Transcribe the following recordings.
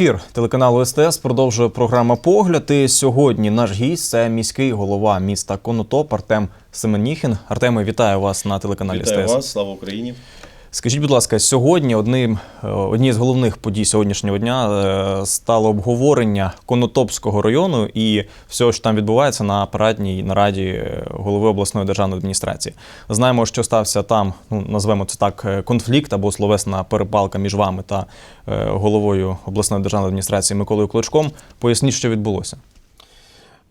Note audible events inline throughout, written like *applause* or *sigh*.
Ефір телеканалу СТС продовжує програма Погляд. І сьогодні наш гість це міський голова міста Конотоп Артем Семеніхін. Артеме, вітаю вас на телеканалі Вітаю СТС. вас, слава Україні. Скажіть, будь ласка, сьогодні одним е, однією з головних подій сьогоднішнього дня е, стало обговорення Конотопського району і всього, що там відбувається на парадній нараді е, голови обласної державної адміністрації. Знаємо, що стався там, ну назвемо це так, конфлікт або словесна перепалка між вами та головою обласної державної адміністрації Миколою Клочком. Поясніть, що відбулося.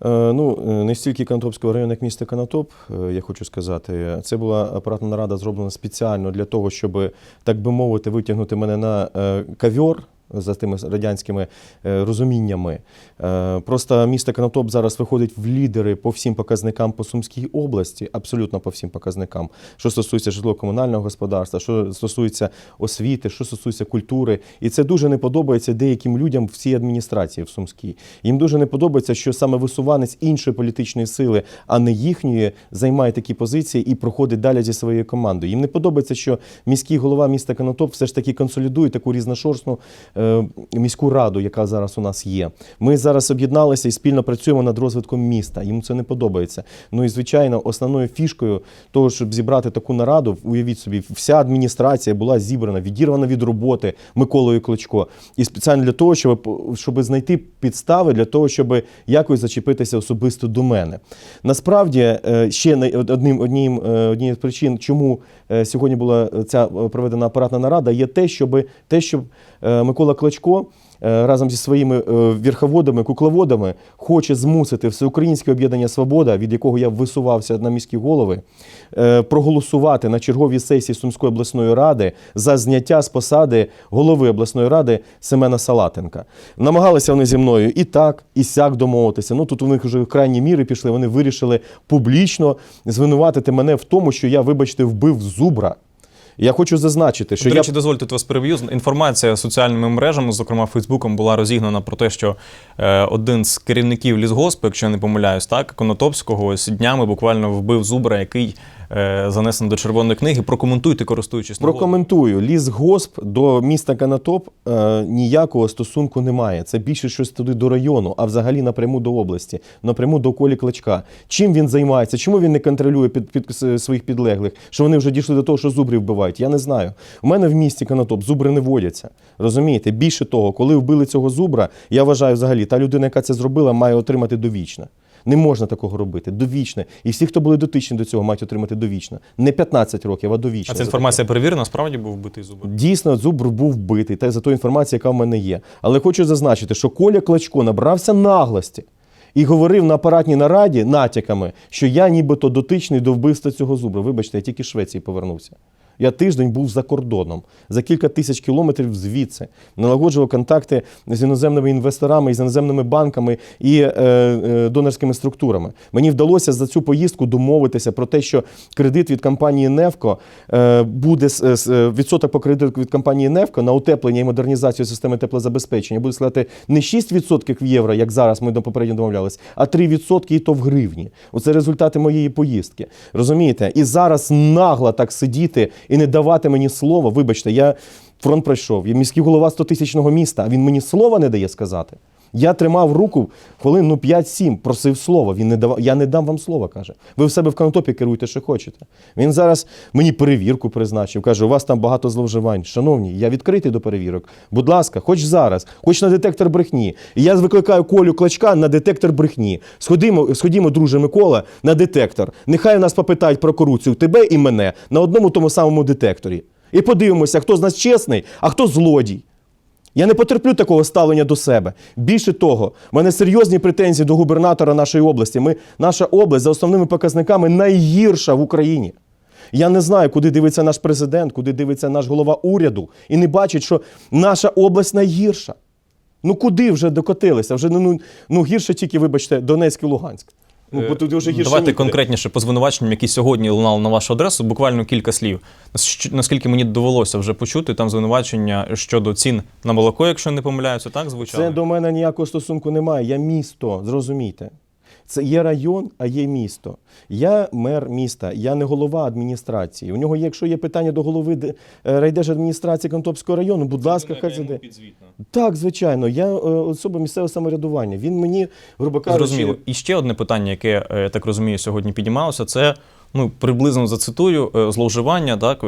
Е, Ну, е, не стільки Канатопського району, як міста Конотоп, е, я хочу сказати. Це була апаратна нарада зроблена спеціально для того, щоб, так би мовити, витягнути мене на ковьор за тими радянськими е, розуміннями. Е, Просто місто Конотоп зараз виходить в лідери по всім показникам по Сумській області, абсолютно по всім показникам, що стосується житлово-комунального господарства, що стосується освіти, що стосується культури. І це дуже не подобається деяким людям в цій адміністрації в Сумській. Їм дуже не подобається, що саме висуванець іншої політичної сили, а не їхньої, займає такі позиції і проходить далі зі своєю командою. Їм не подобається, що міський голова міста Конотоп все ж таки консолідує таку різношорстну е, міську раду, яка зараз у нас є. Ми зараз об'єдналися і спільно працюємо над розвитком міста. Їм це не подобається. Ну і звичайно, основною фішкою того, щоб зібрати таку нараду, уявіть собі, вся адміністрація була зібрана, відірвана від роботи Миколою Клочко. І спеціально для того, щоб, щоб знайти підстави для того, щоб якось зачепитися особисто до мене. Насправді, е, ще одним однім е, однією з причин, чому е, сьогодні була ця е, проведена апаратна нарада, є те, щоб те, щоб е, Микола Клочко. е, Разом зі своїми е, верховодами, кукловодами хоче змусити Всеукраїнське об'єднання Свобода, від якого я висувався на міські голови, е, проголосувати на черговій сесії Сумської обласної ради за зняття з посади голови обласної ради Семена Салатенка. Намагалися вони зі мною і так, і сяк домовитися. Ну тут у них вже крайні міри пішли. Вони вирішили публічно звинуватити мене в тому, що я, вибачте, вбив зубра. Я хочу зазначити, що До я дозвольте тут вас переб'ю. Інформація соціальними мережами, зокрема Фейсбуком, була розігнана про те, що е, один з керівників лісгоспу, якщо я не помиляюсь, так Конотопського ось днями буквально вбив зубра, який е, занесений до червоної книги. Прокоментуйте, користуючись. Прокоментую. Лісгосп до міста Канатоп е, ніякого стосунку немає. Це більше щось туди до району, а взагалі напряму до області, напряму до колі кличка. Чим він займається? Чому він не контролює під, під с- своїх підлеглих? Що вони вже дійшли до того, що зубрів вбивають? Я не знаю. У мене в місті Канатоп зубри не водяться. Розумієте? Більше того, коли вбили цього зубра, я вважаю взагалі, та людина, яка це зробила, має отримати довічне. Не можна такого робити. Довічне. І всі, хто були дотичні до цього, мають отримати довічне. Не 15 років, а довічне. А ця інформація перевірена, справді був вбитий зубр. Дійсно, зубр був вбитий, та й за ту інформацію, яка в мене є. Але хочу зазначити, що Коля Клочко набрався наглості і говорив на апаратній нараді натяками, що я нібито дотичний до вбивства цього зубра. Вибачте, я тільки з Швеції повернувся. Я тиждень був за кордоном, за кілька тисяч кілометрів звідси, налагоджував контакти з іноземними інвесторами, з іноземними банками і е, е, донорськими структурами. Мені вдалося за цю поїздку домовитися про те, що кредит від компанії Невко е, буде с- е, відсоток по кредиту від компанії Невко на утеплення і модернізацію системи теплозабезпечення буде складати не 6% в євро, як зараз ми до попередньо домовлялись, а 3% і то в гривні. Оце результати моєї поїздки. Розумієте? І зараз нагло так сидіти і не давати мені слова. Вибачте, я фронт пройшов. Я міський голова 100-тисячного міста, а він мені слова не дає сказати. Я тримав руку хвилин ну 5-7, просив слова. Він не давав. Я не дам вам слова, каже. Ви в себе в конотопі керуйте, що хочете. Він зараз мені перевірку призначив. Каже, у вас там багато зловживань. Шановні, я відкритий до перевірок. Будь ласка, хоч зараз, хоч на детектор брехні. І я викликаю Колю Клочка на детектор брехні. Сходімо, сходімо, друже Микола, на детектор. Нехай нас попитають про корупцію тебе і мене на одному тому самому детекторі. І подивимося, хто з нас чесний, а хто злодій. Я не потерплю такого ставлення до себе. Більше того, в мене серйозні претензії до губернатора нашої області. Ми, наша область за основними показниками найгірша в Україні. Я не знаю, куди дивиться наш президент, куди дивиться наш голова уряду, і не бачить, що наша область найгірша. Ну куди вже докотилися? Вже ну, ну гірше тільки, вибачте, Донецьк і Луганськ. Ну, бо тут вже гірше Давайте нікуди. конкретніше по звинуваченням, які сьогодні лунали на вашу адресу, буквально кілька слів. Наскільки мені довелося вже почути, там звинувачення щодо цін на молоко, якщо не помиляюся, так звучало? Це до мене ніякого стосунку немає. Я місто, зрозумійте. Це є район, а є місто. Я мер міста, я не голова адміністрації. У нього, є, якщо є питання до голови е, райдержадміністрації Конотопського району, будь ласка, хай заде. Так, звичайно, я е, особа місцевого самоврядування. Він мені, грубо кажучи, Зрозуміло. І ще одне питання, яке е, я так розумію, сьогодні піднімалося, це ну приблизно зацитую зловживання так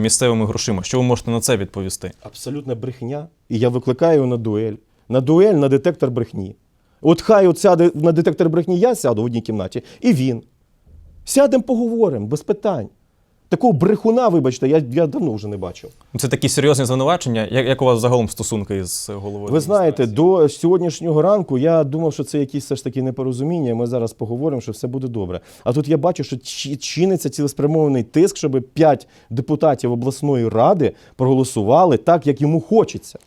місцевими грошима. Що ви можете на це відповісти? абсолютна брехня. І я викликаю його на дуель. На дуель на детектор брехні. От хай от сяде на детектор брехні, я сяду в одній кімнаті, і він. Сядемо, поговоримо, без питань. Такого брехуна, вибачте, я, я давно вже не бачив. Це такі серйозні звинувачення. Як, як у вас загалом стосунки з головою? Ви знаєте, до сьогоднішнього ранку я думав, що це якісь все ж таки непорозуміння. Ми зараз поговоримо, що все буде добре. А тут я бачу, що чи- чиниться цілеспрямований тиск, щоб п'ять депутатів обласної ради проголосували так, як йому хочеться.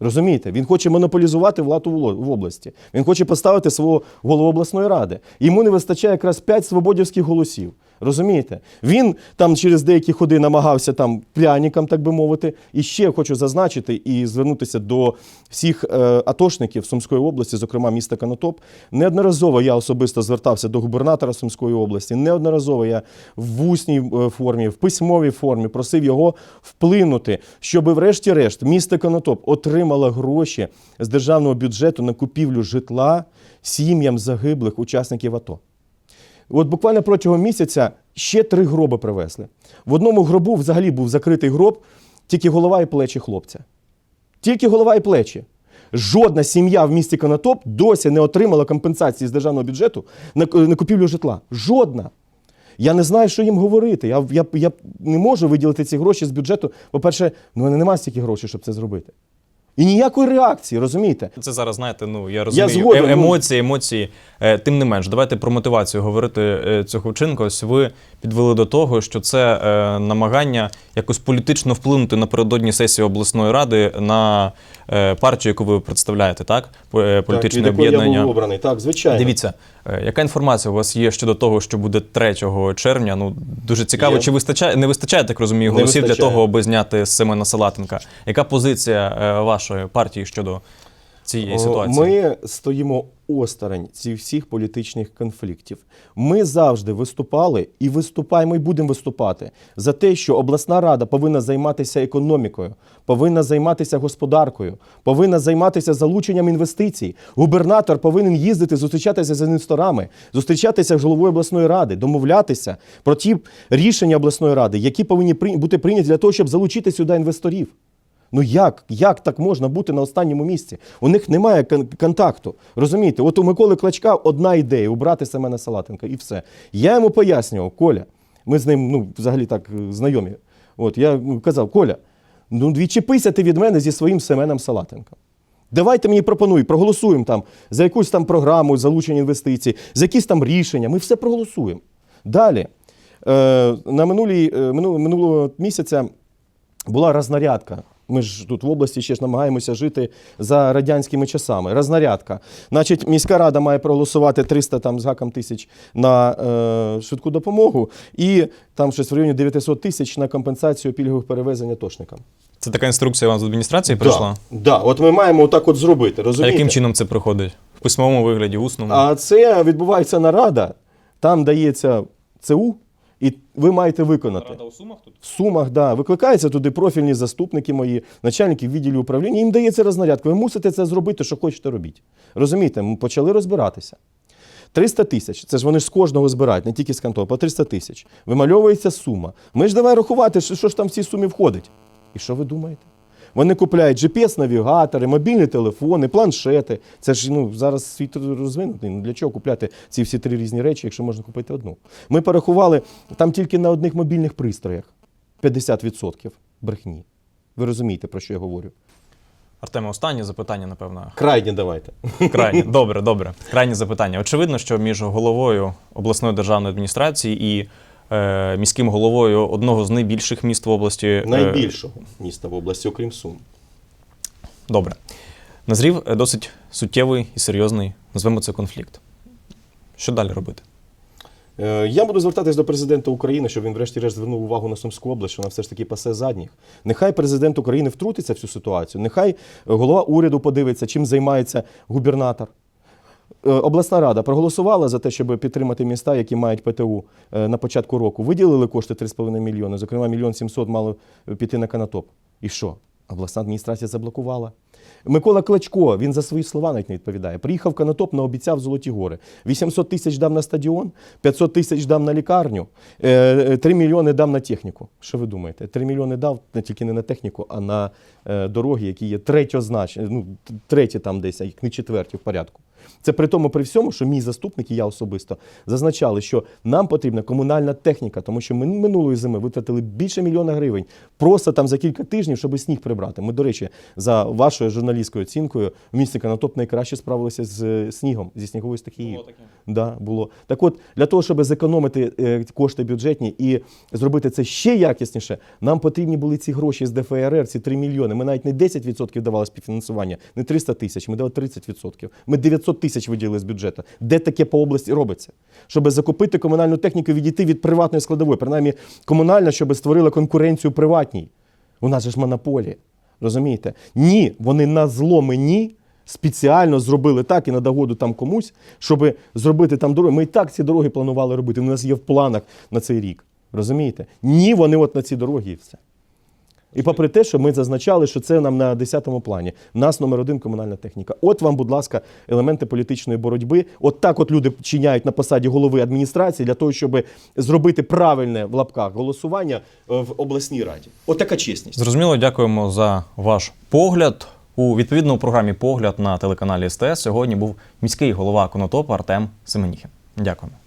Розумієте, він хоче монополізувати владу в області. Він хоче поставити свого голову обласної ради. Йому не вистачає якраз п'ять свободівських голосів. Розумієте? Він там через деякі ходи намагався там пряникам, так би мовити. І ще хочу зазначити і звернутися до всіх е, атошників Сумської області, зокрема міста Конотоп. Неодноразово я особисто звертався до губернатора Сумської області. Неодноразово я в усній е, формі, в письмовій формі просив його вплинути, щоб, врешті-решт, місто Конотоп отримало гроші з державного бюджету на купівлю житла сім'ям загиблих учасників АТО. От буквально протягом місяця ще три гроби привезли. В одному гробу взагалі був закритий гроб, тільки голова і плечі хлопця. Тільки голова і плечі. Жодна сім'я в місті Конотоп досі не отримала компенсації з державного бюджету на, купівлю житла. Жодна. Я не знаю, що їм говорити. Я, я, я не можу виділити ці гроші з бюджету. По-перше, ну, мене немає стільки грошей, щоб це зробити. І ніякої реакції, розумієте? Це зараз, знаєте, ну я розумію, згоден, е- ну. емоції, емоції. Е, Тим не менш, давайте про мотивацію говорити е, цього вчинку. Ось ви підвели до того, що це е, намагання якось політично вплинути напередодні сесії обласної ради на е, партію, яку ви представляєте, так? По- е, Політичне так, від об'єднання. Я був обраний. Так, звичайно. Дивіться, е, яка інформація у вас є щодо того, що буде 3 червня? Ну дуже цікаво, Є. чи вистачає не вистачає, так розумію, голосів для того, аби зняти Семена Салатенка. Яка позиція е, вашої партії щодо цієї ситуації? Ми стоїмо осторонь цих всіх політичних конфліктів. Ми завжди виступали і виступаємо, і будемо виступати за те, що обласна рада повинна займатися економікою, повинна займатися господаркою, повинна займатися залученням інвестицій. Губернатор повинен їздити, зустрічатися з інвесторами, зустрічатися з головою обласної ради, домовлятися про ті рішення обласної ради, які повинні бути прийняті для того, щоб залучити сюди інвесторів. Ну як? Як так можна бути на останньому місці? У них немає кон- контакту. Розумієте, от у Миколи Клачка одна ідея убрати Семена Салатенка і все. Я йому пояснював, Коля, ми з ним ну, взагалі так е, знайомі. От я казав, Коля, ну відчепися ти від мене зі своїм Семеном Салатенком. Давайте мені пропонуй, проголосуємо там за якусь там програму залучення інвестицій, за якісь там рішення. Ми все проголосуємо. Далі. Е, на минулій, е, минулого місяця була рознарядка. Ми ж тут в області ще ж намагаємося жити за радянськими часами. Рознарядка. Значить, міська рада має проголосувати 300 там, з гаком тисяч на е, швидку допомогу і там щось в районі 900 тисяч на компенсацію пільгових перевезень атошникам. Це така інструкція вам з адміністрації прийшла? Да, да, от ми маємо отак от зробити. А яким чином це проходить? В письмовому вигляді, в усному? А це відбувається нарада, там дається ЦУ, і ви маєте виконати. у Сумах тут? В Сумах, да, викликаються туди профільні заступники мої, начальники відділів управління. Їм дається рознарядка. Ви мусите це зробити, що хочете робіть. Розумієте, ми почали розбиратися. 300 тисяч. Це ж вони ж з кожного збирають, не тільки з кантону, по 300 тисяч. Вимальовується сума. Ми ж давай рахувати, що ж там в цій сумі входить. І що ви думаєте? Вони купляють GPS-навігатори, мобільні телефони, планшети. Це ж ну, зараз світ розвинутий. Ну, для чого купляти ці всі три різні речі, якщо можна купити одну? Ми порахували там тільки на одних мобільних пристроях 50% брехні. Ви розумієте, про що я говорю? Артеме, останнє запитання, напевно. Крайні давайте. Крайнє. *laughs* Добре, добре. Крайнє запитання. Очевидно, що між головою обласної державної адміністрації і міським головою одного з найбільших міст в області. е, Найбільшого міста в області, окрім Сум. Добре. Назрів е, досить суттєвий і серйозний, назвемо це конфлікт. Що далі робити? Е, Я буду звертатись до президента України, щоб він, врешті-решт, звернув увагу на Сумську область, що вона все ж таки пасе задніх. Нехай президент України втрутиться в цю ситуацію. Нехай голова уряду подивиться, чим займається губернатор. Е, обласна рада проголосувала за те, щоб підтримати міста, які мають ПТУ е, на початку року. Виділили кошти 3,5 мільйони. Зокрема, мільйон 700 мало піти на канатоп. І що? Обласна адміністрація заблокувала. Микола Клочко, він за свої слова навіть не відповідає. Приїхав Канатоп, наобіцяв Золоті гори. 800 тисяч дам на стадіон, 500 тисяч дам на лікарню, 3 мільйони дам на техніку. Що ви думаєте? 3 мільйони дав не тільки не на техніку, а на е, дороги, які є ну, т- треті там десь, їх не четверті в порядку. Це при тому, при всьому, що мій заступник і я особисто зазначали, що нам потрібна комунальна техніка, тому що ми минулої зими витратили більше мільйона гривень просто там за кілька тижнів, щоб сніг прибрати. Ми, до речі, за вашою журналістською оцінкою в місті Канатоп найкраще справилися з е, снігом, зі сніговою стихією. Да, було. Так от, для того, щоб зекономити е, кошти бюджетні і зробити це ще якісніше, нам потрібні були ці гроші з ДФРР, ці 3 мільйони. Ми навіть не 10% давали співфінансування, не 300 тисяч, ми дали 30%. Ми 900 тисяч виділили з бюджету. Де таке по області робиться? Щоб закупити комунальну техніку, відійти від приватної складової, принаймні комунальна, щоб створила конкуренцію приватній. У нас же ж монополія. Розумієте? Ні, вони на зло мені спеціально зробили так і на догоду там комусь, щоб зробити там дороги. Ми і так ці дороги планували робити. У нас є в планах на цей рік. Розумієте? Ні, вони от на ці дороги і все. І попри те, що ми зазначали, що це нам на 10-му плані. Нас номер один комунальна техніка. От вам, будь ласка, елементи політичної боротьби. От так от люди чиняють на посаді голови адміністрації для того, щоб зробити правильне в лапках голосування е, в обласній раді. От така чесність. Зрозуміло, дякуємо за ваш погляд. У відповідному програмі Погляд на телеканалі СТС сьогодні був міський голова Конотопа Артем Семеніхін. Дякуємо.